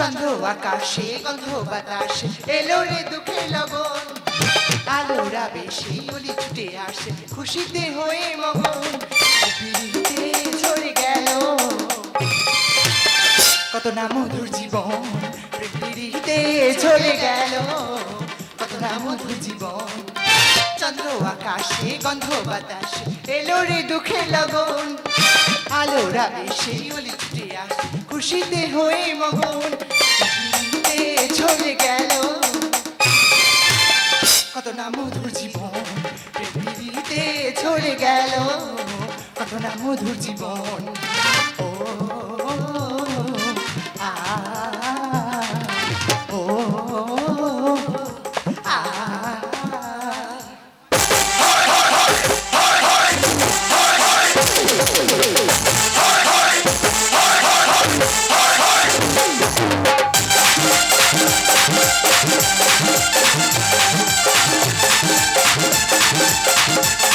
চন্দ্র আকাশে গন্ধ বাতাসে এলো রে দুঃখে লগন আলোরা বেশি অলি ছুটে আসে, খুশিতে হয়ে মগন। ঝরে গেল। কত না মধুর জীবন পিড়িতে ঝরে গেল। কত না মধুর জীবন চন্দ্র আকাশে গন্ধ বাতাসে এলো রে দুঃখে লগন আলোরা বেশি অলি ছুটে আসে খুশিতে হয়ে মগন চলে গেল। কত না মধুর জীবন পৃথিবীতে চলে গেল। কত না মধুর জীবন, ও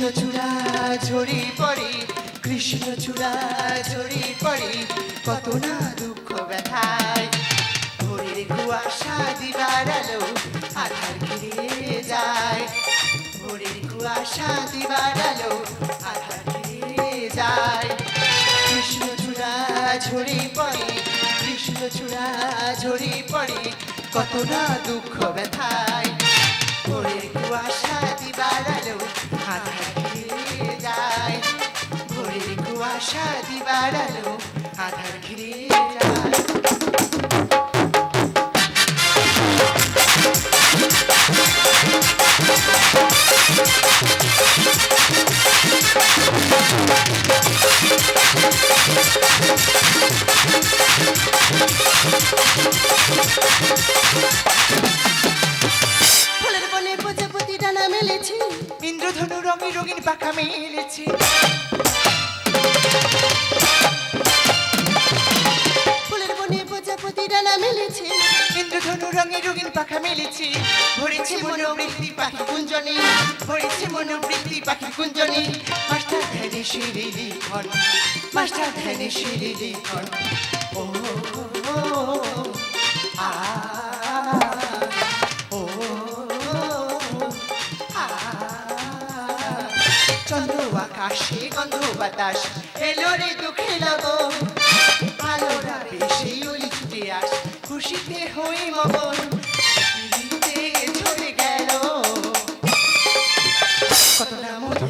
কৃষ্ণ চূড়া ঝরে পড়ে কৃষ্ণ চূড়া ঝরে পড়ে, কত না দুঃখ ব্যথায়। ভোরের কুয়াশা দিবার আলো আধার ঘিরে যায়। ভোরের কুয়াশা দিবার আলো আধার ঘিরে যায়। কৃষ্ণ চূড়া ঝরে পড়ি কৃষ্ণ চূড়া ঝরে পড়ি, কত না দুঃখ ব্যথায়। ভোরের কুয়াশা আলো আধার ঘিরে যায় ভোরের কুয়াশা আলো আধার ঘিরে যায় ফুলের ইন্দ্রধনু রঙে রঙিন পাখা মেলেছে ফুলের বনে প্রজাপতি ডানা মেলেছে ইন্দ্রধনু রঙে রঙিন পাখা মেলেছে ভরেছে মনোবৃত্তি পাখি কুঞ্জনে ভরেছে মনোবৃত্তি পাখি কুঞ্জনে মাস্টার ধ্যানে শিরে লিখন মাস্টার ধ্যানে শিরে লিখন ও ও, আ আকাশে গন্ধ, বাতাস। এলো রে দুঃখে লাগো আলোরা বেশি ওই ছুটে আস, খুশিতে হই মগন। পিড়িতে গেল। কত মধুর